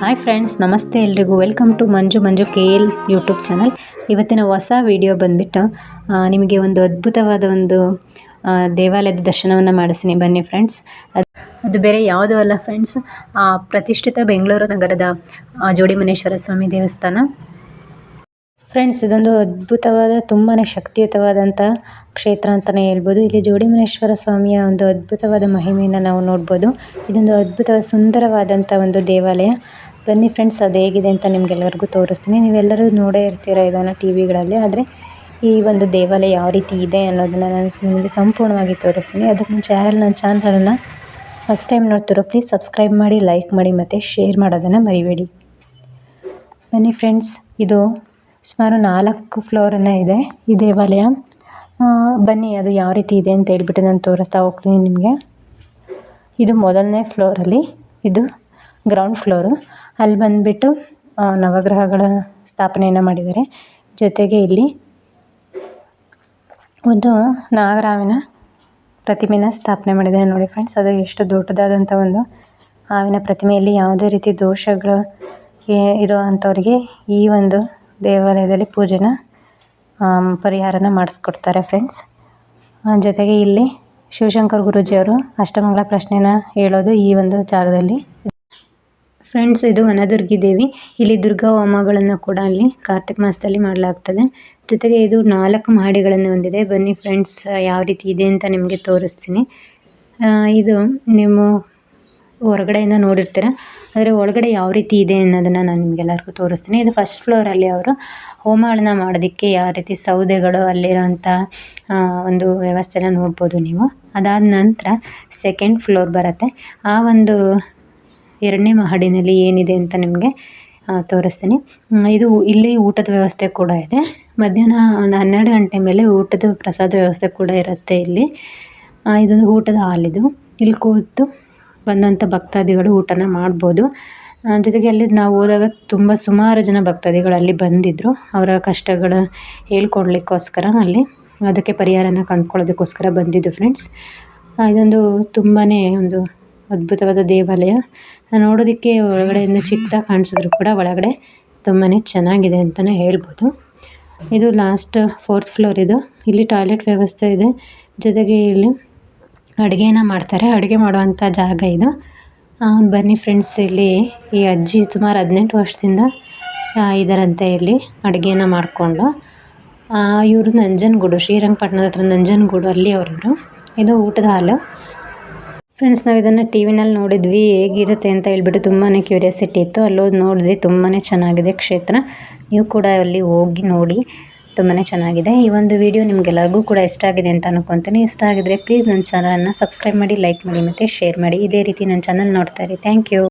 Hi friends ನಮಸ್ತೆ ಎಲ್ರಿಗೂ. Welcome to Manju Manju K L YouTube channel ಇವತ್ತಿನ ಹೊಸ ವಿಡಿಯೋ ಬಂದುಬಿಟ್ಟು ನಿಮಗೆ ಒಂದು ಅದ್ಭುತವಾದ ಒಂದು ದೇವಾಲಯದ ದರ್ಶನವನ್ನು ಮಾಡಿಸ್ತೀನಿ. ಬನ್ನಿ ಫ್ರೆಂಡ್ಸ್ ಅದು ಅದು ಬೇರೆ ಯಾವುದೂ ಅಲ್ಲ ಫ್ರೆಂಡ್ಸ್ ಪ್ರತಿಷ್ಠಿತ ಬೆಂಗಳೂರು ನಗರದ ಜೋಡಿಮನೇಶ್ವರ ಸ್ವಾಮಿ ದೇವಸ್ಥಾನ. ಫ್ರೆಂಡ್ಸ್ ಇದೊಂದು ಅದ್ಭುತವಾದ ತುಂಬಾ ಶಕ್ತಿಯುತವಾದಂಥ ಕ್ಷೇತ್ರ ಅಂತಲೇ ಹೇಳ್ಬೋದು. ಇಲ್ಲಿ ಜೋಡಿಮನೇಶ್ವರ ಸ್ವಾಮಿಯ ಒಂದು ಅದ್ಭುತವಾದ ಮಹಿಮೆಯನ್ನು ನಾವು ನೋಡ್ಬೋದು. ಇದೊಂದು ಅದ್ಭುತವಾದ ಸುಂದರವಾದಂಥ ಒಂದು ದೇವಾಲಯ. ಬನ್ನಿ ಫ್ರೆಂಡ್ಸ್ ಅದು ಹೇಗಿದೆ ಅಂತ ನಿಮ್ಗೆಲ್ಲರಿಗೂ ತೋರಿಸ್ತೀನಿ. ನೀವೆಲ್ಲರೂ ನೋಡೇ ಇರ್ತೀರ ಇದನ್ನು ಟಿ ವಿಗಳಲ್ಲಿ, ಆದರೆ ಈ ಒಂದು ದೇವಾಲಯ ಯಾವ ರೀತಿ ಇದೆ ಅನ್ನೋದನ್ನು ನಾನು ನಿಮಗೆ ಸಂಪೂರ್ಣವಾಗಿ ತೋರಿಸ್ತೀನಿ. ಅದಕ್ಕೆ ಮುಂಚೆ ಯಾರೆಲ್ಲ ನನ್ನ ಚಾನಲನ್ನು ಫಸ್ಟ್ ಟೈಮ್ ನೋಡ್ತಿರೋ ಪ್ಲೀಸ್ ಸಬ್ಸ್ಕ್ರೈಬ್ ಮಾಡಿ ಲೈಕ್ ಮಾಡಿ, ಮತ್ತು ಶೇರ್ ಮಾಡೋದನ್ನು ಮರಿಬೇಡಿ. ಬನ್ನಿ ಫ್ರೆಂಡ್ಸ್ ಇದು ಸುಮಾರು ನಾಲ್ಕು ಫ್ಲೋರನ್ನು ಇದೆ ಈ ದೇವಾಲಯ. ಬನ್ನಿ ಅದು ಯಾವ ರೀತಿ ಇದೆ ಅಂತ ಹೇಳ್ಬಿಟ್ಟು ನಾನು ತೋರಿಸ್ತಾ ಹೋಗ್ತೀನಿ ನಿಮಗೆ. ಇದು ಮೊದಲನೇ ಫ್ಲೋರಲ್ಲಿ ಇದು ಗ್ರೌಂಡ್ ಫ್ಲೋರು ಅಲ್ಲಿ ಬಂದುಬಿಟ್ಟು ನವಗ್ರಹಗಳ ಸ್ಥಾಪನೆಯನ್ನು ಮಾಡಿದ್ದಾರೆ. ಜೊತೆಗೆ ಇಲ್ಲಿ ಒಂದು ನಾಗರಾವಿನ ಪ್ರತಿಮೆನ ಸ್ಥಾಪನೆ ಮಾಡಿದ್ದಾರೆ ನೋಡಿ ಫ್ರೆಂಡ್ಸ್ ಅದು ಎಷ್ಟು ದೊಡ್ಡದಾದಂಥ ಒಂದು ಹಾವಿನ ಪ್ರತಿಮೆಯಲ್ಲಿ ಯಾವುದೇ ರೀತಿ ದೋಷಗಳು ಇರುವಂಥವ್ರಿಗೆ ಈ ಒಂದು ದೇವಾಲಯದಲ್ಲಿ ಪೂಜೆನ ಪರಿಹಾರನ ಮಾಡಿಸ್ಕೊಡ್ತಾರೆ ಫ್ರೆಂಡ್ಸ್ ಜೊತೆಗೆ ಇಲ್ಲಿ ಶಿವಶಂಕರ್ ಗುರೂಜಿಯವರು ಅಷ್ಟಮಂಗಲ ಪ್ರಶ್ನೆನ ಹೇಳೋದು ಈ ಒಂದು ಜಾಗದಲ್ಲಿ. ಫ್ರೆಂಡ್ಸ್ ಇದು ವನದುರ್ಗಿ ದೇವಿ ಇಲ್ಲಿ ದುರ್ಗಾ ಹೋಮಗಳನ್ನು ಕೂಡ ಅಲ್ಲಿ ಕಾರ್ತಿಕ ಮಾಸದಲ್ಲಿ ಮಾಡಲಾಗ್ತದೆ. ಜೊತೆಗೆ ಇದು ನಾಲ್ಕು ಮಹಡಿಗಳನ್ನು ಹೊಂದಿದೆ. ಬನ್ನಿ ಫ್ರೆಂಡ್ಸ್ ಯಾವ ರೀತಿ ಇದೆ ಅಂತ ನಿಮಗೆ ತೋರಿಸ್ತೀನಿ. ಇದು ನೀವು ಹೊರಗಡೆಯಿಂದ ನೋಡಿರ್ತೀರ. ಆದರೆ ಒಳಗಡೆ ಯಾವ ರೀತಿ ಇದೆ ಅನ್ನೋದನ್ನು ನಾನು ನಿಮಗೆಲ್ಲರಿಗೂ ತೋರಿಸ್ತೀನಿ. ಇದು ಫಸ್ಟ್ ಫ್ಲೋರಲ್ಲಿ ಅವರು ಹೋಮಗಳನ್ನ ಮಾಡೋದಕ್ಕೆ ಯಾವ ರೀತಿ ಸೌದೆಗಳು ಅಲ್ಲಿರೋಂಥ ಒಂದು ವ್ಯವಸ್ಥೆನ ನೋಡ್ಬೋದು ನೀವು. ಅದಾದ ನಂತರ ಸೆಕೆಂಡ್ ಫ್ಲೋರ್ ಬರುತ್ತೆ. ಆ ಒಂದು ಎರಡನೇ ಮಹಡಿನಲ್ಲಿ ಏನಿದೆ ಅಂತ ನಿಮಗೆ ತೋರಿಸ್ತೀನಿ. ಇದು ಇಲ್ಲಿ ಊಟದ ವ್ಯವಸ್ಥೆ ಕೂಡ ಇದೆ. ಮಧ್ಯಾಹ್ನ ಒಂದು ಹನ್ನೆರಡು ಗಂಟೆ ಮೇಲೆ ಊಟದ ಪ್ರಸಾದ ವ್ಯವಸ್ಥೆ ಕೂಡ ಇರುತ್ತೆ ಇಲ್ಲಿ. ಇದೊಂದು ಊಟದ ಹಾಲ್ ಇಲ್ಲಿ ಕೂತು ಬಂದಂಥ ಭಕ್ತಾದಿಗಳು ಊಟನ ಮಾಡ್ಬೋದು. ಜೊತೆಗೆ ಅಲ್ಲಿ ನಾವು ಹೋದಾಗ ತುಂಬ ಸುಮಾರು ಜನ ಭಕ್ತಾದಿಗಳು ಅಲ್ಲಿ ಬಂದಿದ್ದರು ಅವರ ಕಷ್ಟಗಳ ಹೇಳ್ಕೊಡ್ಲಿಕ್ಕೋಸ್ಕರ ಅಲ್ಲಿ, ಅದಕ್ಕೆ ಪರಿಹಾರನ ಕಂಡ್ಕೊಳ್ಳೋದಕ್ಕೋಸ್ಕರ ಬಂದಿದ್ದು ಫ್ರೆಂಡ್ಸ್ ಇದೊಂದು ತುಂಬಾ ಒಂದು ಅದ್ಭುತವಾದ ದೇವಾಲಯ. ನೋಡೋದಕ್ಕೆ ಒಳಗಡೆಯಿಂದ ಚಿಕ್ಕದಾಗಿ ಕಾಣಿಸಿದ್ರು ಕೂಡ ಒಳಗಡೆ ತುಂಬಾ ಚೆನ್ನಾಗಿದೆ ಅಂತಲೇ ಹೇಳ್ಬೋದು. ಇದು ಲಾಸ್ಟ್ ಫೋರ್ತ್ ಫ್ಲೋರ್ ಇದು. ಇಲ್ಲಿ ಟಾಯ್ಲೆಟ್ ವ್ಯವಸ್ಥೆ ಇದೆ. ಜೊತೆಗೆ ಇಲ್ಲಿ ಅಡುಗೆನ ಮಾಡ್ತಾರೆ. ಅಡುಗೆ ಮಾಡುವಂಥ ಜಾಗ ಇದು. ಅವ್ನು ಬನ್ನಿ ಫ್ರೆಂಡ್ಸ್ ಇಲ್ಲಿ ಈ ಅಜ್ಜಿ ಸುಮಾರು ಹದಿನೆಂಟು ವರ್ಷದಿಂದ ಇದರಂತೆ ಇಲ್ಲಿ ಅಡುಗೆನ ಮಾಡಿಕೊಂಡು. ಇವರು ನಂಜನಗೂಡು, ಶ್ರೀರಂಗಪಟ್ಟಣದ ಹತ್ರ ನಂಜನಗೂಡು ಅಲ್ಲಿ ಅವರು ಇದು ಊಟದ ಹಾಲು. ಫ್ರೆಂಡ್ಸ್ ನಾವು ಇದನ್ನು ಟಿ ವಿನಲ್ಲಿ ನೋಡಿದ್ವಿ, ಹೇಗಿರುತ್ತೆ ಅಂತ ಹೇಳ್ಬಿಟ್ಟು ತುಂಬಾ ಕ್ಯೂರಿಯಾಸಿಟಿ ಇತ್ತು. ಅಲ್ಲೋಗಿ ನೋಡಿದ್ವಿ ತುಂಬಾ ಚೆನ್ನಾಗಿದೆ ಕ್ಷೇತ್ರ. ನೀವು ಕೂಡ ಅಲ್ಲಿ ಹೋಗಿ ನೋಡಿ ತುಂಬಾ ಚೆನ್ನಾಗಿದೆ. ಈ ಒಂದು ವಿಡಿಯೋ ನಿಮಗೆಲ್ಲರಿಗೂ ಕೂಡ ಇಷ್ಟ ಆಗಿದೆ ಅಂತ ಅನ್ಕೊತೀನಿ. ಇಷ್ಟ ಆಗಿದ್ರೆ ಪ್ಲೀಸ್ ನನ್ನ ಚಾನಲನ್ನು ಸಬ್ಸ್ಕ್ರೈಬ್ ಮಾಡಿ ಲೈಕ್ ಮಾಡಿ ಮತ್ತು ಶೇರ್ ಮಾಡಿ. ಇದೇ ರೀತಿ ನನ್ನ ಚಾನಲ್ ನೋಡ್ತಾ ಇರಿ. Thank you